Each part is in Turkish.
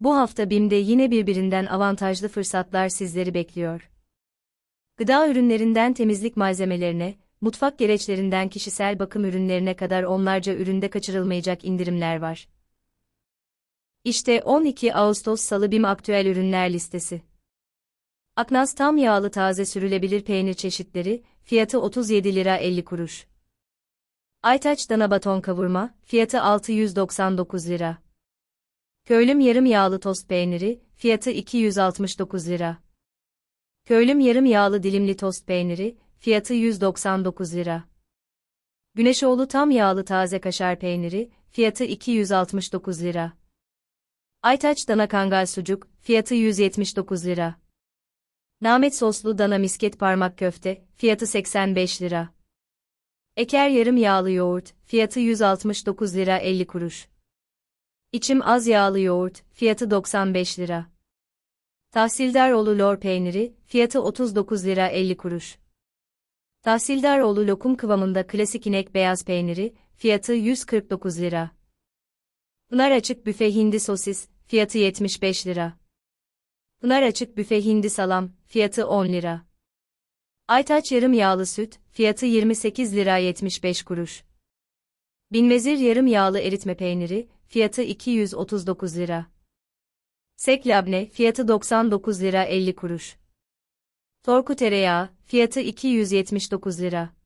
Bu hafta BİM'de yine birbirinden avantajlı fırsatlar sizleri bekliyor. Gıda ürünlerinden temizlik malzemelerine, mutfak gereçlerinden kişisel bakım ürünlerine kadar onlarca üründe kaçırılmayacak indirimler var. İşte 12 Ağustos Salı BİM aktüel ürünler listesi. Aknaz tam yağlı taze sürülebilir peynir çeşitleri, fiyatı 37 lira 50 kuruş. Aytaç dana baton kavurma, fiyatı 699 lira. Köylüm yarım yağlı tost peyniri, fiyatı 269 lira. Köylüm yarım yağlı dilimli tost peyniri, fiyatı 199 lira. Güneşoğlu tam yağlı taze kaşar peyniri, fiyatı 269 lira. Aytaç dana kangal sucuk, fiyatı 179 lira. Namet soslu dana misket parmak köfte, fiyatı 85 lira. Eker yarım yağlı yoğurt, fiyatı 169 lira 50 kuruş. İçim az yağlı yoğurt, fiyatı 95 lira. Tahsildaroğlu lor peyniri, fiyatı 39 lira 50 kuruş. Tahsildaroğlu lokum kıvamında klasik inek beyaz peyniri, fiyatı 149 lira. Pınar açık büfe hindi sosis, fiyatı 75 lira. Pınar açık büfe hindi salam, fiyatı 10 lira. Aytaç yarım yağlı süt, fiyatı 28 lira 75 kuruş. Binvezir yarım yağlı eritme peyniri, fiyatı 239 lira. Sek labne, fiyatı 99 lira 50 kuruş. Torku tereyağı, fiyatı 279 lira.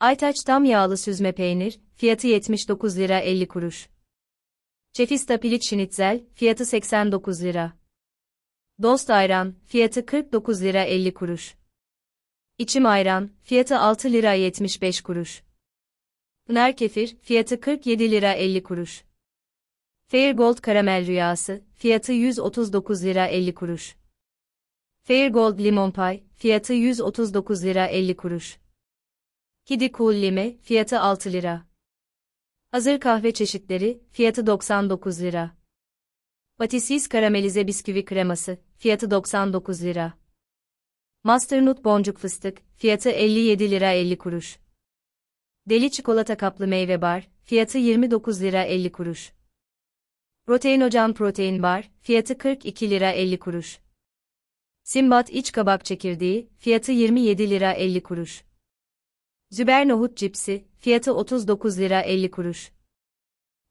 Aytaç tam yağlı süzme peynir, fiyatı 79 lira 50 kuruş. Çefista piliç şinitzel, fiyatı 89 lira. Dost ayran, fiyatı 49 lira 50 kuruş. İçim ayran, fiyatı 6 lira 75 kuruş. Pınar kefir, fiyatı 47 lira 50 kuruş. Fair Gold karamel rüyası, fiyatı 139 lira 50 kuruş. Fair Gold limon pay, fiyatı 139 lira 50 kuruş. Kidi Cool lime, fiyatı 6 lira. Hazır kahve çeşitleri, fiyatı 99 lira. Patisis karamelize bisküvi kreması, fiyatı 99 lira. Masternut boncuk fıstık, fiyatı 57 lira 50 kuruş. Deli çikolata kaplı meyve bar, fiyatı 29 lira 50 kuruş. Protein Ocan Protein Bar, fiyatı 42 lira 50 kuruş. Simbat iç kabak çekirdeği, fiyatı 27 lira 50 kuruş. Züber nohut cipsi, fiyatı 39 lira 50 kuruş.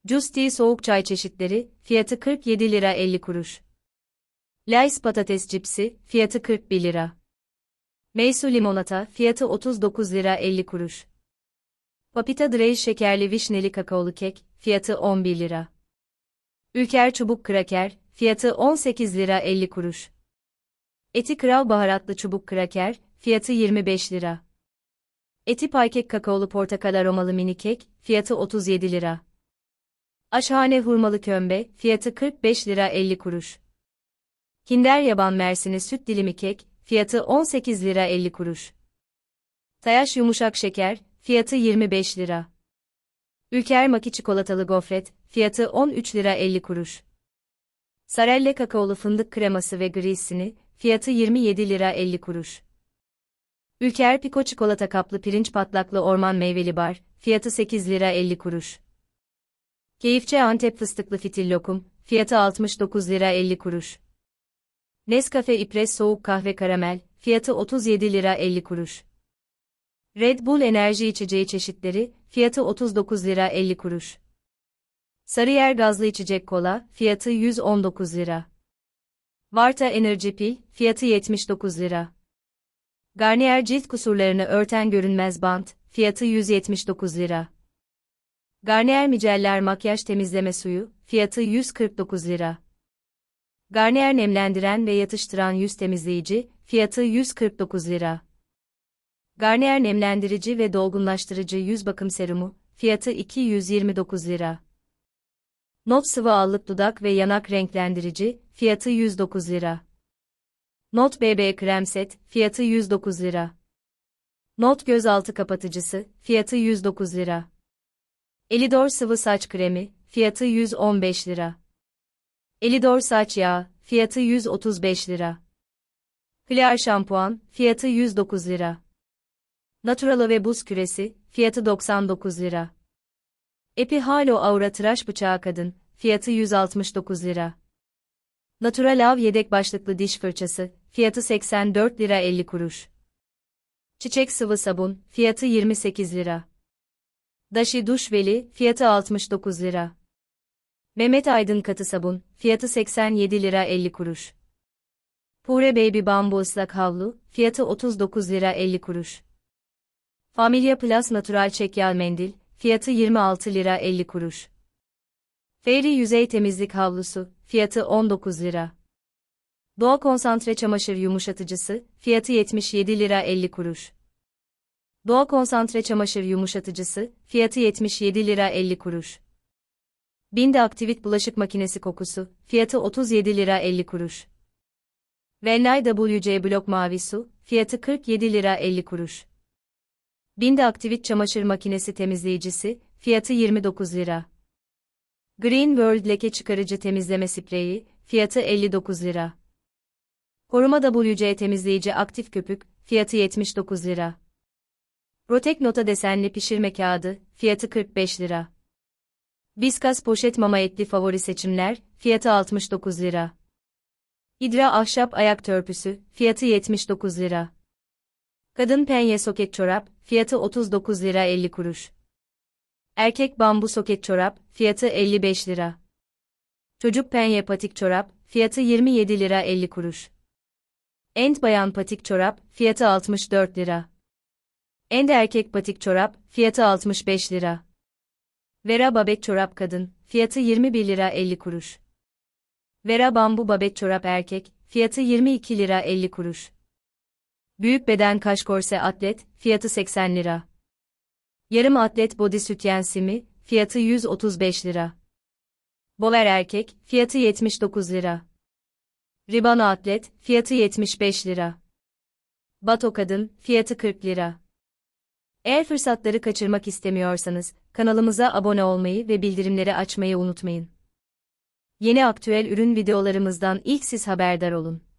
Justi soğuk çay çeşitleri, fiyatı 47 lira 50 kuruş. Lays patates cipsi, fiyatı 41 lira. Meysu limonata, fiyatı 39 lira 50 kuruş. Papita Drey şekerli vişneli kakaolu kek, fiyatı 11 lira. Ülker çubuk kraker, fiyatı 18 lira 50 kuruş. Eti kral baharatlı çubuk kraker, fiyatı 25 lira. Eti paykek kakaolu portakal aromalı mini kek, fiyatı 37 lira. Aşhane hurmalı kömbe, fiyatı 45 lira 50 kuruş. Kinder yaban mersini süt dilimi kek, fiyatı 18 lira 50 kuruş. Tayaş yumuşak şeker, fiyatı 25 lira. Ülker Maki çikolatalı gofret, fiyatı 13 lira 50 kuruş. Sarelle kakaolu fındık kreması ve grisini, fiyatı 27 lira 50 kuruş. Ülker Piko çikolata kaplı pirinç patlaklı orman meyveli bar, fiyatı 8 lira 50 kuruş. Keyifçe Antep fıstıklı fitil lokum, fiyatı 69 lira 50 kuruş. Nescafe İpres soğuk kahve karamel, fiyatı 37 lira 50 kuruş. Red Bull enerji içeceği çeşitleri, fiyatı 39 lira 50 kuruş. Sarıyer gazlı içecek kola, fiyatı 119 lira. Varta Energy Pil, fiyatı 79 lira. Garnier cilt kusurlarını örten görünmez bant, fiyatı 179 lira. Garnier miceller makyaj temizleme suyu, fiyatı 149 lira. Garnier nemlendiren ve yatıştıran yüz temizleyici, fiyatı 149 lira. Garnier nemlendirici ve dolgunlaştırıcı yüz bakım serumu, fiyatı 229 lira. Not sıvı allık dudak ve yanak renklendirici, fiyatı 109 lira. Not BB krem set, fiyatı 109 lira. Not gözaltı kapatıcısı, fiyatı 109 lira. Elidor sıvı saç kremi, fiyatı 115 lira. Elidor saç yağı, fiyatı 135 lira. Clear şampuan, fiyatı 109 lira. Naturala ve buz küresi, fiyatı 99 lira. Epi Halo Aura tıraş bıçağı kadın, fiyatı 169 lira. Natural Av yedek başlıklı diş fırçası, fiyatı 84 lira 50 kuruş. Çiçek sıvı sabun, fiyatı 28 lira. Daşi duş veli, fiyatı 69 lira. Mehmet Aydın katı sabun, fiyatı 87 lira 50 kuruş. Pure Baby bambu ıslak havlu, fiyatı 39 lira 50 kuruş. Familia Plus Natural Çek Yağ Mendil, fiyatı 26 lira 50 kuruş. Fairy Yüzey Temizlik Havlusu, fiyatı 19 lira. Doğa Konsantre Çamaşır Yumuşatıcısı, fiyatı 77 lira 50 kuruş. Doğa Konsantre Çamaşır Yumuşatıcısı, fiyatı 77 lira 50 kuruş. Binde Aktivit Bulaşık Makinesi Kokusu, fiyatı 37 lira 50 kuruş. Vennay WC Blok Mavi Su, fiyatı 47 lira 50 kuruş. Binde Aktivit Çamaşır Makinesi Temizleyicisi, fiyatı 29 lira. Green World Leke Çıkarıcı Temizleme Spreyi, fiyatı 59 lira. Koruma WC Temizleyici Aktif Köpük, fiyatı 79 lira. Rotek Nota Desenli Pişirme Kağıdı, fiyatı 45 lira. Biskas Poşet Mama Etli Favori Seçimler, fiyatı 69 lira. Hidra Ahşap Ayak Törpüsü, fiyatı 79 lira. Kadın penye soket çorap, fiyatı 39 lira 50 kuruş. Erkek bambu soket çorap, fiyatı 55 lira. Çocuk penye patik çorap, fiyatı 27 lira 50 kuruş. End bayan patik çorap, fiyatı 64 lira. End erkek patik çorap, fiyatı 65 lira. Vera babet çorap kadın, fiyatı 21 lira 50 kuruş. Vera bambu babet çorap erkek, fiyatı 22 lira 50 kuruş. Büyük beden kaş korse atlet, fiyatı 80 lira. Yarım atlet body sütyen simi, fiyatı 135 lira. Boler erkek, fiyatı 79 lira. Ribana atlet, fiyatı 75 lira. Bato kadın, fiyatı 40 lira. Eğer fırsatları kaçırmak istemiyorsanız, kanalımıza abone olmayı ve bildirimleri açmayı unutmayın. Yeni aktüel ürün videolarımızdan ilk siz haberdar olun.